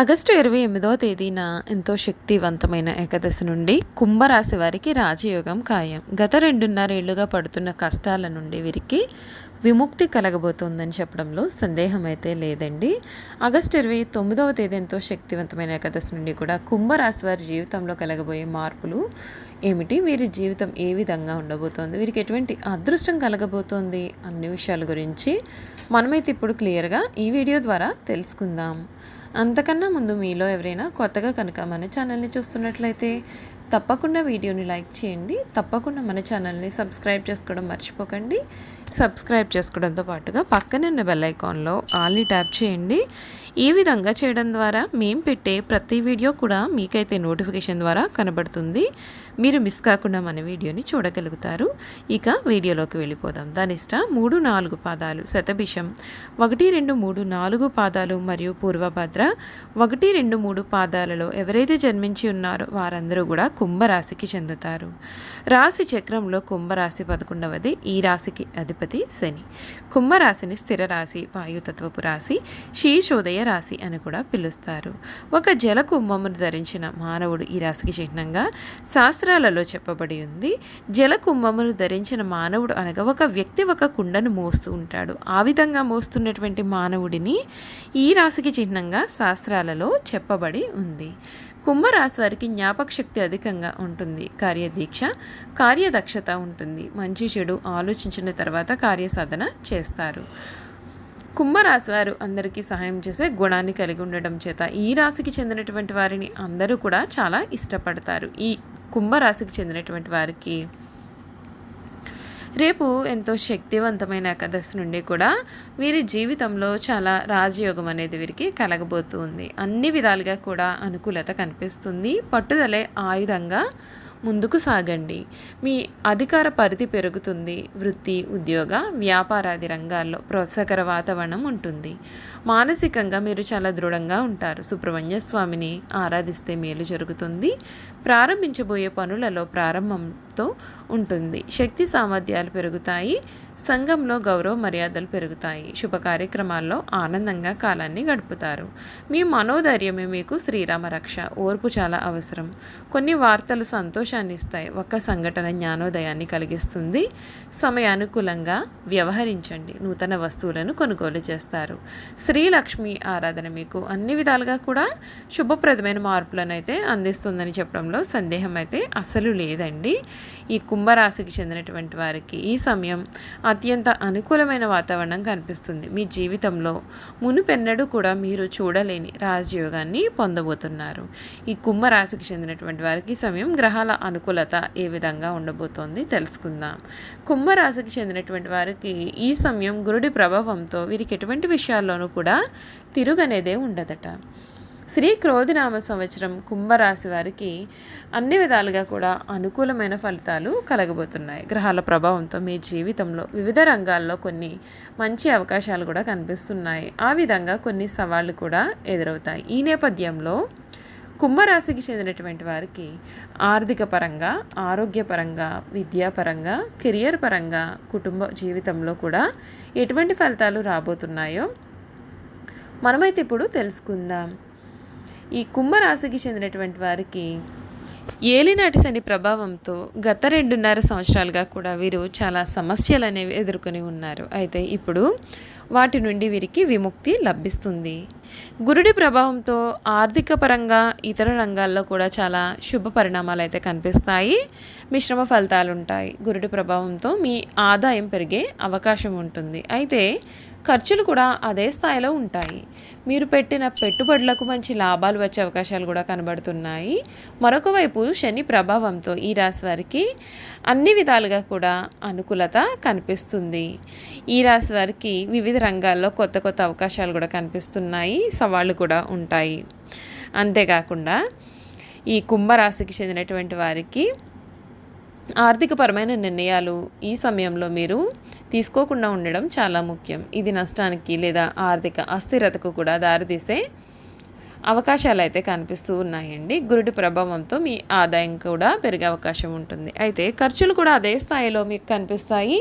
August ఇరవై ఎనిమిదవ తేదీన ఎంతో శక్తివంతమైన ఏకాదశి నుండి కుంభరాశి వారికి రాజయోగం ఖాయం. గత రెండున్నరేళ్ళుగా పడుతున్న కష్టాల నుండి వీరికి విముక్తి కలగబోతోందని చెప్పడంలో సందేహం అయితే లేదండి. ఆగస్టు ఇరవై తొమ్మిదవ తేదీ ఎంతో శక్తివంతమైన ఏకాదశి నుండి కూడా కుంభరాశి వారి జీవితంలో కలగబోయే మార్పులు ఏమిటి? వీరి జీవితం ఏ విధంగా ఉండబోతోంది? వీరికి ఎటువంటి అదృష్టం కలగబోతోంది? అన్ని విషయాల గురించి మనమైతే ఇప్పుడు క్లియర్గా ఈ వీడియో ద్వారా తెలుసుకుందాం. అంతకన్నా ముందు మీలో ఎవరైనా కొత్తగా కనుక మన ఛానల్ని చూస్తున్నట్లయితే తప్పకుండా వీడియోని లైక్ చేయండి. తప్పకుండా మన ఛానల్ని సబ్స్క్రైబ్ చేసుకోవడం మర్చిపోకండి. సబ్స్క్రైబ్ చేసుకోవడంతో పాటుగా పక్కనున్న బెల్ ఐకాన్లో ఆల్ని ట్యాప్ చేయండి. ఈ విధంగా చేయడం ద్వారా మేము పెట్టే ప్రతి వీడియో కూడా మీకైతే నోటిఫికేషన్ ద్వారా కనబడుతుంది. మీరు మిస్ కాకుండా మన వీడియోని చూడగలుగుతారు. ఇక వీడియోలోకి వెళ్ళిపోదాం. ధనిష్ట మూడు నాలుగు పాదాలు శతభిషం ఒకటి రెండు మూడు నాలుగు పాదాలు మరియు పూర్వభద్ర ఒకటి రెండు మూడు పాదాలలో ఎవరైతే జన్మించి ఉన్నారో వారందరూ కూడా కుంభరాశికి చెందుతారు. రాశి చక్రంలో కుంభరాశి పదకొండవది. ఈ రాశికి అధిపతి శని. కుంభరాశిని స్థిర రాశి వాయుతత్వపు రాశి శీర్షోదయ రాశి అని కూడా పిలుస్తారు. ఒక జల కుంభమును ధరించిన మానవుడు ఈ రాశికి చిహ్నంగా శాస్త్రాలలో చెప్పబడి ఉంది. జల కుంభమును ధరించిన మానవుడు అనగా ఒక వ్యక్తి ఒక కుండను మోస్తూ ఉంటాడు. ఆ విధంగా మోస్తున్నటువంటి మానవుడిని ఈ రాశికి చిహ్నంగా శాస్త్రాలలో చెప్పబడి ఉంది. కుంభరాశి వారికి జ్ఞాపక శక్తి అధికంగా ఉంటుంది. కార్యదీక్ష కార్యదక్షత ఉంటుంది. మంచి చెడు ఆలోచించిన తర్వాత కార్యసాధన చేస్తారు. కుంభరాశి వారు అందరికీ సహాయం చేసే గుణాన్ని కలిగి ఉండడం చేత ఈ రాశికి చెందినటువంటి వారిని అందరూ కూడా చాలా ఇష్టపడతారు. ఈ కుంభరాశికి చెందినటువంటి వారికి రేపు ఎంతో శక్తివంతమైన ఏకాదశి నుండి కూడా వీరి జీవితంలో చాలా రాజయోగం అనేది వీరికి కలగబోతుంది. అన్ని విధాలుగా కూడా అనుకూలత కనిపిస్తుంది. పట్టుదలే ఆయుధంగా ముందుకు సాగండి. మీ అధికార పరిధి పెరుగుతుంది. వృత్తి ఉద్యోగ వ్యాపారాది రంగాల్లో ప్రోత్సాహకర వాతావరణం ఉంటుంది. మానసికంగా మీరు చాలా దృఢంగా ఉంటారు. సుబ్రహ్మణ్య స్వామిని ఆరాధిస్తే మేలు జరుగుతుంది. ప్రారంభించబోయే పనులలో ప్రారంభం తో ఉంటుంది. శక్తి సామర్థ్యాలు పెరుగుతాయి సంఘంలో గౌరవ మర్యాదలు పెరుగుతాయి. శుభ కార్యక్రమాల్లో ఆనందంగా కాలాన్ని గడుపుతారు. మీ మనోధైర్యమే మీకు శ్రీరామ రక్ష. ఓర్పు చాలా అవసరం. కొన్ని వార్తలు సంతోషాన్ని ఇస్తాయి. ఒక సంఘటన జ్ఞానోదయాన్ని కలిగిస్తుంది. సమయానుకూలంగా వ్యవహరించండి. నూతన వస్తువులను కొనుగోలు చేస్తారు. శ్రీలక్ష్మి ఆరాధన మీకు అన్ని విధాలుగా కూడా శుభప్రదమైన మార్పులను అయితే అందిస్తుందని చెప్పడంలో సందేహం అయితే అసలు లేదండి. ఈ కుంభరాశికి చెందినటువంటి వారికి ఈ సమయం అత్యంత అనుకూలమైన వాతావరణం కనిపిస్తుంది. మీ జీవితంలో మునుపెన్నడూ కూడా మీరు చూడలేని రాజయోగాన్ని పొందబోతున్నారు. ఈ కుంభరాశికి చెందినటువంటి వారికి ఈ సమయం గ్రహాల అనుకూలత ఏ విధంగా ఉండబోతోంది తెలుసుకుందాం. కుంభరాశికి చెందినటువంటి వారికి ఈ సమయం గురుడి ప్రభావంతో వీరికి ఎటువంటి విషయాల్లోనూ కూడా తిరుగనేదే ఉండదట. శ్రీ క్రోధినామ సంవత్సరం కుంభరాశి వారికి అన్ని విధాలుగా కూడా అనుకూలమైన ఫలితాలు కలగబోతున్నాయి. గ్రహాల ప్రభావంతో మీ జీవితంలో వివిధ రంగాల్లో కొన్ని మంచి అవకాశాలు కూడా కనిపిస్తున్నాయి. ఆ విధంగా కొన్ని సవాళ్ళు కూడా ఎదురవుతాయి. ఈ నేపథ్యంలో కుంభరాశికి చెందినటువంటి వారికి ఆర్థిక పరంగా ఆరోగ్యపరంగా విద్యాపరంగా కెరియర్ పరంగా కుటుంబ జీవితంలో కూడా ఎటువంటి ఫలితాలు రాబోతున్నాయో మనమైతే ఇప్పుడు తెలుసుకుందాం. ఈ కుంభరాశికి చెందినటువంటి వారికి ఏలినాటి శని ప్రభావంతో గత రెండున్నర సంవత్సరాలుగా కూడా వీరు చాలా సమస్యలు అనేవి ఎదుర్కొని ఉన్నారు. అయితే ఇప్పుడు వాటి నుండి వీరికి విముక్తి లభిస్తుంది. గురుడి ప్రభావంతో ఆర్థిక పరంగా ఇతర రంగాల్లో కూడా చాలా శుభ పరిణామాలు అయితే కనిపిస్తాయి. మిశ్రమ ఫలితాలు ఉంటాయి గురుడి ప్రభావంతో మీ ఆదాయం పెరిగే అవకాశం ఉంటుంది. అయితే ఖర్చులు కూడా అదే స్థాయిలో ఉంటాయి. మీరు పెట్టిన పెట్టుబడులకు మంచి లాభాలు వచ్చే అవకాశాలు కూడా కనబడుతున్నాయి. మరొక వైపు శని ప్రభావంతో ఈ రాశి వారికి అన్ని విధాలుగా కూడా అనుకూలత కనిపిస్తుంది. ఈ రాశి వారికి వివిధ రంగాల్లో కొత్త కొత్త అవకాశాలు కూడా కనిపిస్తున్నాయి. సవాళ్ళు కూడా ఉంటాయి. అంతేకాకుండా ఈ కుంభరాశికి చెందినటువంటి వారికి ఆర్థికపరమైన నిర్ణయాలు ఈ సమయంలో మీరు తీసుకోకుండా ఉండడం చాలా ముఖ్యం. ఇది నష్టానికి లేదా ఆర్థిక అస్థిరతకు కూడా దారితీసే అవకాశాలు అయితే కనిపిస్తూ ఉన్నాయండి. గురుడి ప్రభావంతో మీ ఆదాయం కూడా పెరిగే అవకాశం ఉంటుంది. అయితే ఖర్చులు కూడా అదే స్థాయిలో మీకు కనిపిస్తాయి.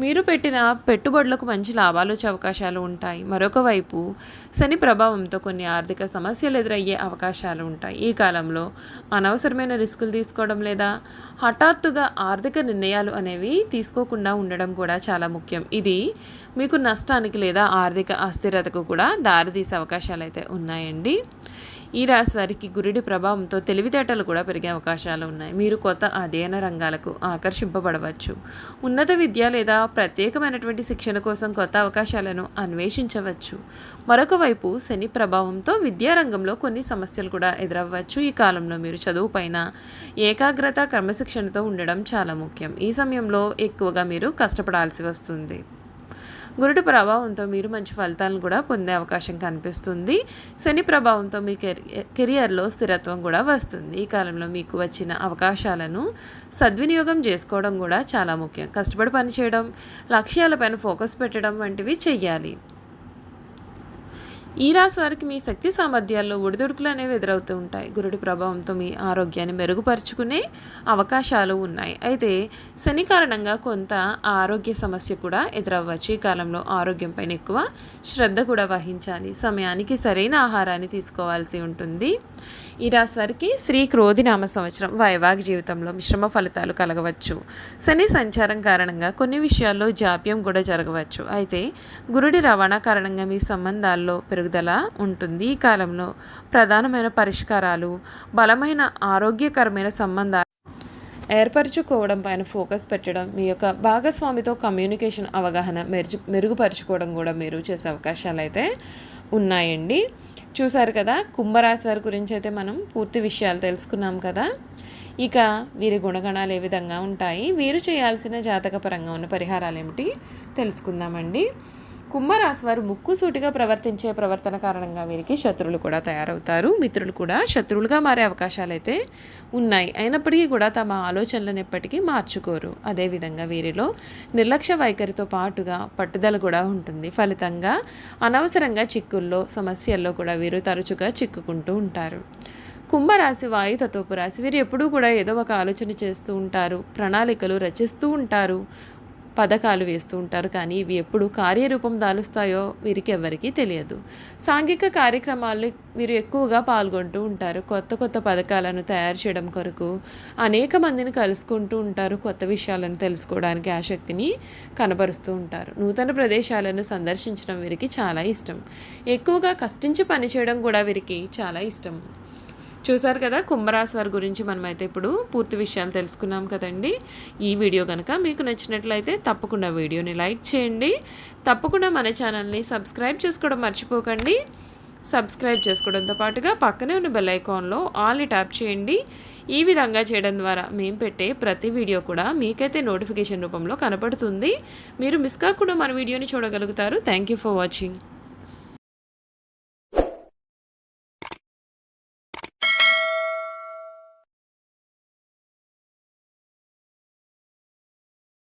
మీరు పెట్టిన పెట్టుబడులకు మంచి లాభాలు వచ్చే అవకాశాలు ఉంటాయి. మరొక వైపు శని ప్రభావంతో కొన్ని ఆర్థిక సమస్యలు ఎదురయ్యే అవకాశాలు ఉంటాయి. ఈ కాలంలో అనవసరమైన రిస్కులు తీసుకోవడం లేదా హఠాత్తుగా ఆర్థిక నిర్ణయాలు అనేవి తీసుకోకుండా ఉండడం కూడా చాలా ముఖ్యం. ఇది మీకు నష్టానికి లేదా ఆర్థిక అస్థిరతకు కూడా దారితీసే అవకాశాలు అయితే ఉన్నాయండి. ఈ రాశి వారికి గురుడి ప్రభావంతో తెలివితేటలు కూడా పెరిగే అవకాశాలు ఉన్నాయి. మీరు కొత్త అధ్యయన రంగాలకు ఆకర్షింపబడవచ్చు. ఉన్నత విద్య లేదా ప్రత్యేకమైనటువంటి శిక్షణ కోసం కొత్త అవకాశాలను అన్వేషించవచ్చు. మరొక వైపు శని ప్రభావంతో విద్యారంగంలో కొన్ని సమస్యలు కూడా ఎదురవ్వచ్చు. ఈ కాలంలో మీరు చదువు పైన ఏకాగ్రత క్రమశిక్షణతో ఉండడం చాలా ముఖ్యం. ఈ సమయంలో ఎక్కువగా మీరు కష్టపడాల్సి వస్తుంది. గురుడు ప్రభావంతో మీరు మంచి ఫలితాలను కూడా పొందే అవకాశం కనిపిస్తుంది. శని ప్రభావంతో మీ కెరియర్లో స్థిరత్వం కూడా వస్తుంది. ఈ కాలంలో మీకు వచ్చిన అవకాశాలను సద్వినియోగం చేసుకోవడం కూడా చాలా ముఖ్యం. కష్టపడి పనిచేయడం లక్ష్యాలపైన ఫోకస్ పెట్టడం వంటివి చెయ్యాలి. ఈ రాశి వారికి మీ శక్తి సామర్థ్యాల్లో ఒడిదుడుకులు అనేవి ఎదురవుతూ ఉంటాయి. గురుడి ప్రభావంతో మీ ఆరోగ్యాన్ని మెరుగుపరుచుకునే అవకాశాలు ఉన్నాయి. అయితే శని కారణంగా కొంత ఆరోగ్య సమస్య కూడా ఎదురవ్వచ్చు. ఈ కాలంలో ఆరోగ్యంపైన ఎక్కువ శ్రద్ధ కూడా వహించాలి. సమయానికి సరైన ఆహారాన్ని తీసుకోవాల్సి ఉంటుంది. ఈ రాశి వారికి శ్రీ క్రోధినామ సంవత్సరం. వైవాహిక జీవితంలో మిశ్రమ ఫలితాలు కలగవచ్చు. శని సంచారం కారణంగా కొన్ని విషయాల్లో జాప్యం కూడా జరగవచ్చు. అయితే గురుడి రవాణా కారణంగా మీ సంబంధాల్లో పెరుగుదల ఉంటుంది. ఈ కాలంలో ప్రధానమైన పరిష్కారాలు బలమైన ఆరోగ్యకరమైన సంబంధాలు ఏర్పరచుకోవడం పైన ఫోకస్ పెట్టడం మీ యొక్క భాగస్వామితో కమ్యూనికేషన్ అవగాహన మెరుగు మెరుగుపరుచుకోవడం కూడా మీరు చేసే అవకాశాలు అయితే ఉన్నాయండి. చూసారు కదా? కుంభరాశి వారి గురించి అయితే మనం పూర్తి విషయాలు తెలుసుకున్నాం కదా? ఇక వీరి గుణగణాలు ఏ విధంగా ఉంటాయి? వీరు చేయాల్సిన జాతకపరంగా ఉన్న పరిహారాలు ఏమిటి? తెలుసుకుందామండి. కుంభరాశి వారు ముక్కుసూటిగా ప్రవర్తించే ప్రవర్తన కారణంగా వీరికి శత్రువులు కూడా తయారవుతారు. మిత్రులు కూడా శత్రువులుగా మారే అవకాశాలు అయితే ఉన్నాయి. అయినప్పటికీ కూడా తమ ఆలోచనలను ఎప్పటికీ మార్చుకోరు. అదేవిధంగా వీరిలో నిర్లక్ష్య వైఖరితో పాటుగా పట్టుదల కూడా ఉంటుంది. ఫలితంగా అనవసరంగా చిక్కుల్లో సమస్యల్లో కూడా వీరు తరచుగా చిక్కుకుంటూ ఉంటారు. కుంభరాశి వాయుతత్వపు రాశి వీరు ఎప్పుడూ కూడా ఏదో ఒక ఆలోచన చేస్తూ ఉంటారు. ప్రణాళికలు రచిస్తూ ఉంటారు. పథకాలు వేస్తూ ఉంటారు. కానీ ఇవి ఎప్పుడు కార్యరూపం దాలుస్తాయో వీరికి ఎవరికీ తెలియదు. సాంఘిక కార్యక్రమాల్లో వీరు ఎక్కువగా పాల్గొంటూ ఉంటారు. కొత్త కొత్త పథకాలను తయారు చేయడం కొరకు అనేక మందిని కలుసుకుంటూ ఉంటారు. కొత్త విషయాలను తెలుసుకోవడానికి ఆసక్తిని కనబరుస్తూ ఉంటారు. నూతన ప్రదేశాలను సందర్శించడం వీరికి చాలా ఇష్టం. ఎక్కువగా కష్టించి పనిచేయడం కూడా వీరికి చాలా ఇష్టం. చూసారు కదా కుంభరాశి వారి గురించి మనమైతే ఇప్పుడు పూర్తి విషయాలు తెలుసుకున్నాం కదండి. ఈ వీడియో కనుక మీకు నచ్చినట్లయితే తప్పకుండా వీడియోని లైక్ చేయండి. తప్పకుండా మన ఛానల్ని సబ్స్క్రైబ్ చేసుకోవడం మర్చిపోకండి. సబ్స్క్రైబ్ చేసుకోవడంతో పాటుగా పక్కనే ఉన్న బెల్ ఐకాన్లో ఆల్ని ట్యాప్ చేయండి. ఈ విధంగా చేయడం ద్వారా మేము పెట్టే ప్రతి వీడియో కూడా మీకైతే నోటిఫికేషన్ రూపంలో కనపడుతుంది. మీరు మిస్ కాకుండా మన వీడియోని చూడగలుగుతారు. Thank you for watching